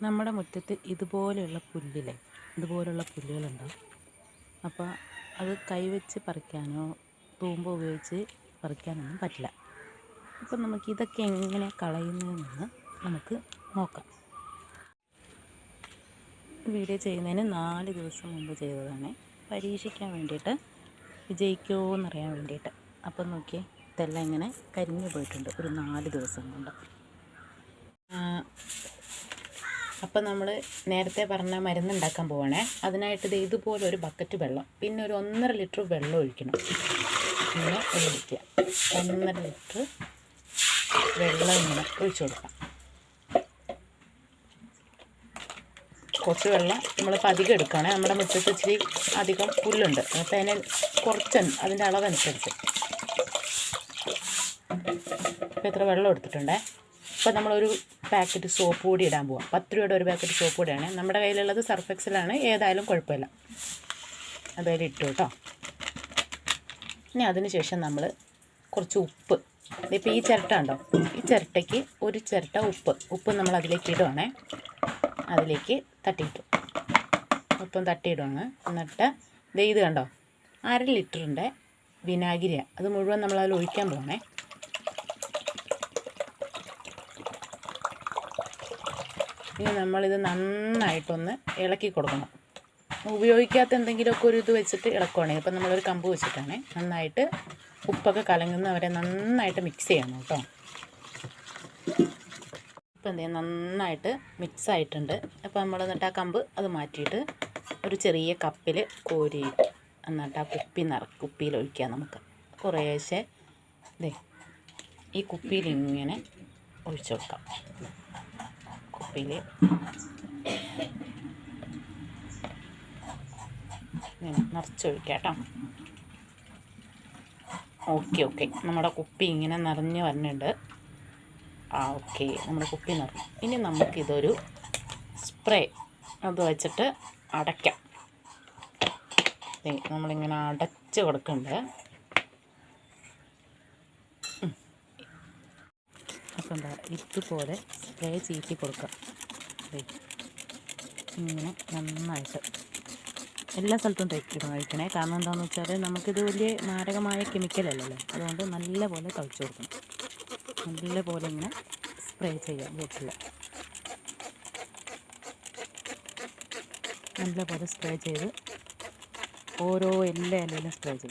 നമ്മുടെ മുറ്റത്ത് ഇതുപോലെയുള്ള പുല്ലില്ലേ? ഇതുപോലെയുള്ള പുല്ലുകളുണ്ടാവും അപ്പോൾ അത് കൈവച്ച് പറിക്കാനോ തൂമ്പ ഉപയോഗിച്ച് പറിക്കാനൊന്നും പറ്റില്ല. അപ്പം നമുക്ക് ഇതൊക്കെ എങ്ങനെ കളയുന്നതെന്ന് നമുക്ക് നോക്കാം. വീഡിയോ ചെയ്യുന്നതിന് നാല് ദിവസം മുമ്പ് ചെയ്തതാണ്. പരീക്ഷിക്കാൻ വേണ്ടിയിട്ട് വിജയിക്കുമോ എന്നറിയാൻ വേണ്ടിയിട്ട്. അപ്പം നോക്കിയേ ഇതെല്ലാം ഇങ്ങനെ കരിഞ്ഞു പോയിട്ടുണ്ട് ഒരു നാല് ദിവസം കൊണ്ട്. അപ്പം നമ്മൾ നേരത്തെ പറഞ്ഞ മരുന്ന് ഉണ്ടാക്കാൻ പോവാണേ. അതിനായിട്ട് ഇത് ഇതുപോലെ ഒരു ബക്കറ്റ് വെള്ളം. പിന്നെ ഒരു ഒന്നര ലിറ്റർ വെള്ളം ഒഴിക്കണം. ഇങ്ങനെ ഒഴിക്കുക. ഒന്നര ലിറ്റർ വെള്ളം ഇങ്ങനെ ഒഴിച്ചു കൊടുക്കാം കുറച്ച് വെള്ളം നമ്മളിപ്പോൾ അധികം എടുക്കുകയാണെങ്കിൽ നമ്മുടെ മുറ്റത്ത് ഇച്ചിരി അധികം പുല്ലുണ്ട്. അപ്പോൾ അതിന് കുറച്ച് അതിന്റെ അളവനുസരിച്ച്. ഇപ്പോൾ ഇത്ര വെള്ളം എടുത്തിട്ടുണ്ടേ? ഇപ്പോൾ നമ്മളൊരു പാക്കറ്റ് സോപ്പ് കൂടി ഇടാൻ പോവാം. പത്ത് രൂപയുടെ ഒരു പാക്കറ്റ് സോപ്പ് പൊടിയാണ്. നമ്മുടെ കയ്യിലുള്ളത് സർഫെക്സിലാണ്. ഏതായാലും കുഴപ്പമില്ല. അതായത് ഇട്ടു കേട്ടോ. ഇനി അതിന് ശേഷം നമ്മൾ കുറച്ച് ഉപ്പ്. ഇപ്പോൾ ഈ ചിരട്ട ഉണ്ടോ? ഈ ചിരട്ടയ്ക്ക് ഒരു ചിരട്ട ഉപ്പ്. ഉപ്പ് നമ്മൾ അതിലേക്ക് ഇടുവാണേ. അതിലേക്ക് തട്ടിയിട്ടു. ഉപ്പം തട്ടിയിടുവാണ് എന്നിട്ട് ഇത് കണ്ടോ? അര ലിറ്ററിന്റെ വിനാഗിരിയാണ്. അത് മുഴുവൻ നമ്മൾ ഒഴിക്കാൻ പോകണേ ഇനി നമ്മളിത് നന്നായിട്ടൊന്ന് ഇളക്കി കൊടുക്കണം. ഉപയോഗിക്കാത്ത എന്തെങ്കിലുമൊക്കെ ഒരു ഇത് വെച്ചിട്ട് ഇളക്കുവാണെങ്കിൽ ഇപ്പം നമ്മളൊരു കമ്പ് വെച്ചിട്ടാണ് നന്നായിട്ട് ഉപ്പൊക്കെ കലങ്ങുന്നവരെ നന്നായിട്ട് മിക്സ് ചെയ്യണം കേട്ടോ. ഇപ്പം എന്ത് നന്നായിട്ട് മിക്സ് ആയിട്ടുണ്ട്. അപ്പോൾ നമ്മൾ എന്നിട്ട് ആ കമ്പ് അത് മാറ്റിയിട്ട് ഒരു ചെറിയ കപ്പിൽ കോരി എന്നിട്ട് ആ കുപ്പി നിറ കുപ്പിയിൽ ഒഴിക്കാം നമുക്ക്. കുറേശ്ശെ ദേ ഈ കുപ്പിയിൽ ഇങ്ങനെ ഒഴിച്ചു കൊടുക്കാം. കുപ്പിയിൽ നിറച്ചൊഴിക്കാം ഓക്കെ ഓക്കെ. നമ്മുടെ കുപ്പി ഇങ്ങനെ നിറഞ്ഞ് വരുന്നുണ്ട് ആ ഓക്കെ. നമ്മുടെ കുപ്പി നിറഞ്ഞു. ഇനി നമുക്കിതൊരു സ്പ്രേ അത് വെച്ചിട്ട് അടയ്ക്കാം. നമ്മളിങ്ങനെ അടച്ച് കൊടുക്കുന്നുണ്ട്. അപ്പം എന്താ ഇതുപോലെ സ്പ്രേ ചീറ്റി കൊടുക്കുക. ഇങ്ങനെ നന്നായിട്ട്. എല്ലാ സ്ഥലത്തും തയ്ക്കണം കഴിക്കണേ. കാരണം എന്താണെന്ന് വെച്ചാൽ നമുക്കിത് വലിയ മാരകമായ കെമിക്കലല്ലല്ലോ അതുകൊണ്ട് നല്ലപോലെ തളിച്ചു കൊടുക്കണം. നല്ലപോലെ ഇങ്ങനെ സ്പ്രേ ചെയ്യാം വീട്ടിൽ. നല്ലപോലെ സ്പ്രേ ചെയ്ത് ഓരോ എല്ലാ ഇലയിലും സ്പ്രേ ചെയ്യും.